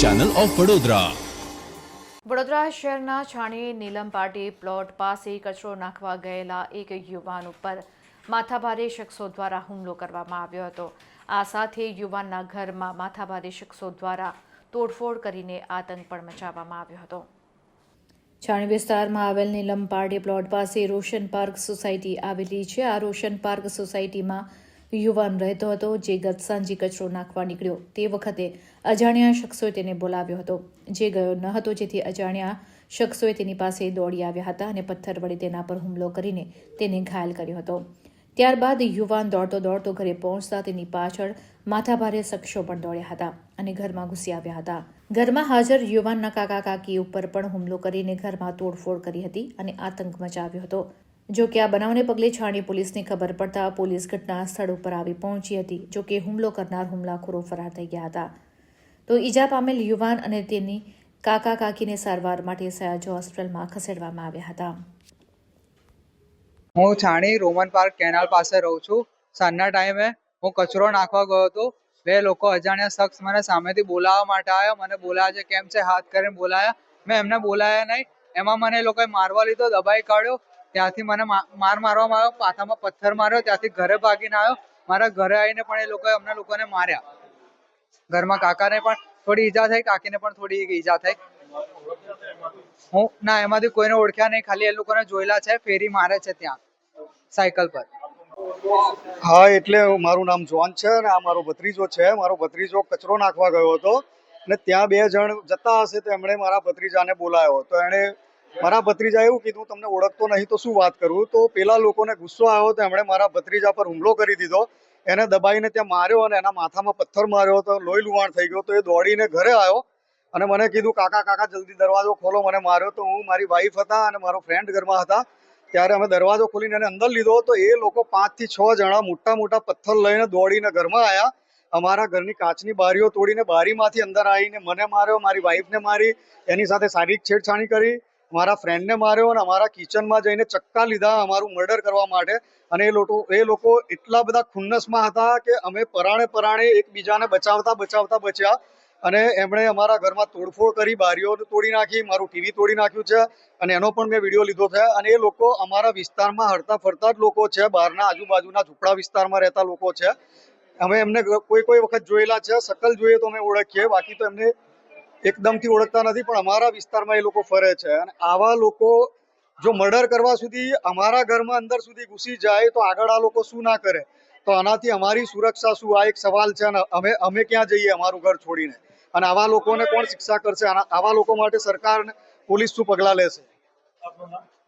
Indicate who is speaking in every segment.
Speaker 1: Channel of Vadodara
Speaker 2: Vadodara શહેરના છાણી નીલમ party plot પાસે કચરો નાખવા ગયેલા એક યુવાન ઉપર માથાભારે શખ્સો દ્વારા હુમલો કરવામાં આવ્યો હતો. આ સાથે યુવાનના ઘરમાં માથાભારે શખ્સો દ્વારા તોડફોડ કરીને આતંક પણ મચાવવામાં આવ્યો હતો. છાણી વિસ્તારમાં આવેલ નીલમ પાર્ટી પ્લોટ પાસે રોશન પાર્ક સોસાયટી આવેલી છે. આ રોશન પાર્ક સોસાયટીમાં યુવાન રહેતો હતો, જે ગત સાંજે કચરો નાખવા નીકળ્યો. તે વખતે અજાણ્યા શખ્સોએ તેને બોલાવ્યો હતો. જે ગયો ન હતો, જેથી અજાણ્યા શખ્સોએ તેની પાસે દોડી આવ્યા હતા અને પથ્થર વડે તેના પર હુમલો કરીને તેને ઘાયલ કર્યો હતો. ત્યારબાદ યુવાન દોડતો દોડતો ઘરે પહોંચતા તેની પાછળ માથાભારે શખ્સો પણ દોડ્યા હતા અને ઘરમાં ઘૂસી આવ્યા હતા. ઘરમાં હાજર યુવાનના કાકા કાકી ઉપર પણ હુમલો કરીને ઘરમાં તોડફોડ કરી હતી અને આતંક મચાવ્યો હતો. જો કે આ બનાવને પગલે છાણી પોલીસને ખબર પડતા પોલીસ ઘટના સ્થળ ઉપર આવી પહોંચી હતી, જો કે હુમલો કરનાર હુમલાખોરો ફરાર થઈ ગયા હતા. તો ઈજા પામેલ યુવાન અને તેની કાકા કાકીને સારવાર માટે સયાજો હોસ્પિટલમાં ખસેડવામાં આવ્યા હતા.
Speaker 3: હું છાણી રોમન પાર્ક કેનાલ પાસે રહું છું. સાંજના ટાઈમે હું કચરો નાખવા ગયો હતો. બે લોકો અજાણ્યા શખ્સ મને સામેથી બોલાવવા માટે આવ્યા. મને બોલાયા છે, કેમ છે? હાથ કરીને બોલાયા. મેં એમને બોલાયા નહીં. એમાં મને લોકોએ મારવા લીધો, દબાઈ કાઢ્યો. ત્યાંથી મને માર મારવામાં આવ્યો, પાથામાં પથ્થર માર્યો, ત્યાંથી ઘરે ભાગીને આવ્યો. મારા ઘરે આવીને પણ એ લોકોએ અમને લોકોને માર્યા. ઘરમાં કાકાને પણ થોડી ઈજા થઈ, કાકીને પણ થોડી ઈજા થઈ. હું, ના, એમાંથી કોઈને ઓળખ્યા નહીં, ખાલી એ લોકોને જોયેલા છે, ફેરી મારે છે ત્યાં, સાયકલ પર.
Speaker 4: હા, એટલે મારું નામ જોન છે અને આ મારો ભત્રીજો છે. મારો ભત્રીજો કચરો નાખવા ગયો હતો અને ત્યાં બે જણ જતા હશે તો એમણે મારા ભત્રીજાને બોલાયો તો એણે મારા ભત્રીજા એવું કીધું, તમને ઓળખતો નહીં તો શું વાત કરું? તો પેલા લોકોને ગુસ્સો આવ્યો તો એમણે મારા ભત્રીજા પર હુમલો કરી દીધો. એને દબાઈને ત્યાં માર્યો અને એના માથામાં પથ્થર માર્યો તો લોહી લુવાણ થઈ ગયો તો એ દોડીને ઘરે આવ્યો અને મને કીધું, કાકા કાકા, જલ્દી દરવાજો ખોલો. મને માર્યો તો હું મારી વાઈફ હતા અને મારો ફ્રેન્ડ ઘરમાં હતા. ત્યારે અમે દરવાજો ખોલીને એને અંદર લીધો તો એ લોકો પાંચથી છ જણા મોટા મોટા પથ્થર લઈને દોડીને ઘરમાં આવ્યા અમારા ઘરની કાચની બારીઓ તોડીને બારીમાંથી અંદર આવીને મને માર્યો, મારી વાઈફને મારી. એની સાથે શારીરિક છેડછાણી કરી. મારા ફ્રેન્ડને માર્યો અને અમારા કિચનમાં જઈને ચક્કા લીધા અમારું મર્ડર કરવા માટે. અને એ લોકો એ લોકો એટલા બધા ખુન્નસમાં હતા કે અમે પરાણે પરાણે એકબીજાને બચાવતા બચાવતા બચ્યા. અને એમણે અમારા ઘરમાં તોડફોડ કરી બારીઓ તોડી નાખી, મારું ટીવી તોડી નાખ્યું છે. અને એનો પણ મેં વીડિયો લીધો છે. અને એ લોકો અમારા વિસ્તારમાં હરતા ફરતા જ લોકો છે. બહારના આજુબાજુના ઝૂંપડા વિસ્તારમાં રહેતા લોકો છે. અમે એમને કોઈ કોઈ વખત જોયેલા છે. શકલ જોઈએ તો અમે ઓળખીએ. બાકી તો એમને એકદમથી ઓળખતા નથી, પણ અમારા વિસ્તારમાં એ લોકો ફરે છે. અને આવા લોકો જો મર્ડર કરવા સુધી અમારા ઘરમાં અંદર સુધી ઘૂસી જાય, તો આગળ આ લોકો શું ના કરે? તો આનાથી અમારી સુરક્ષા શું? આ એક સવાલ છે અને અમે અમે ક્યાં જઈએ અમારું ઘર છોડીને? અને આવા લોકોને કોણ શિક્ષા કરશે? આવા લોકો માટે સરકાર પોલીસ શું પગલાં લેશે?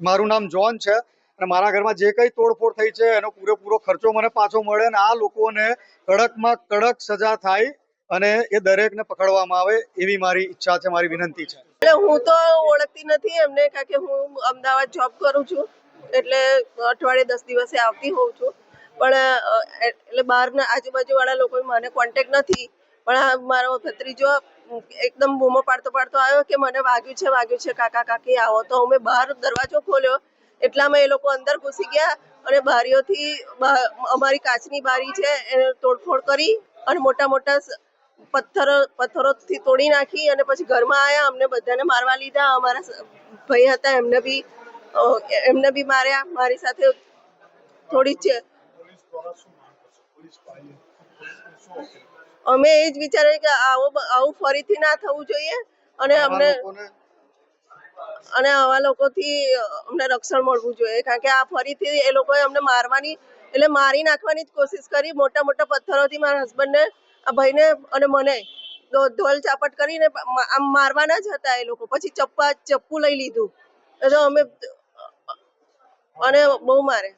Speaker 4: મારું નામ જોન છે અને મારા ઘરમાં જે કંઈ તોડફોડ થઈ છે, એનો પૂરેપૂરો ખર્ચો મને પાછો મળે અને આ લોકોને કડકમાં કડક સજા થાય અને એ દરેકને પકડવામાં આવે એવી મારી ઈચ્છા છે, મારી વિનંતી છે.
Speaker 5: એટલે હું તો ઓળખતી નથી એમને, કારણ કે હું અમદાવાદ જોબ કરું છું. એટલે અઠવાડિયે દસ દિવસે આવતી હોઉં છું. પણ એટલે બહારના આજુબાજુવાળા લોકો મને કોન્ટેક નથી. પણ મારો ભત્રીજો એકદમ બૂમો પાડતો પાડતો આવ્યો કે મને વાગ્યું છે વાગ્યું છે, કાકા, કાકી, આવો તો અમે બહાર દરવાજો ખોલ્યો. એટલામાં એ લોકો અંદર ઘૂસી ગયા અને બારીઓથી અમારી કાચની બારી છે, એને તોડફોડ કરી અને મોટા મોટા પથ્થરો પથ્થરોથી તોડી નાખી અને પછી ઘરમાં આવ્યા અમને બધાને મારવા લીધા. અમારા ભાઈ હતા એમને બી એમને બી માર્યા. મારી સાથે થોડી છે અમે એ જ વિચારે કે આવો આવું ફરીથી ના થવું જોઈએ અને અમને અને આવા લોકોથી અમને રક્ષણ મળવું જોઈએ. કારણ કે આ ફરીથી એ લોકોએ અમને મારવાની એટલે મારી નાખવાની જ કોશિશ કરી. મોટા મોટા પથ્થરોથી મારા હસબન્ડને આ ભાઈને અને મને ધોલ ચાપટ કરીને આમ મારવાના જ હતા એ લોકો. પછી ચપ્પા ચપ્પુ લઈ લીધું. એટલે અમે અને બહુ મારે.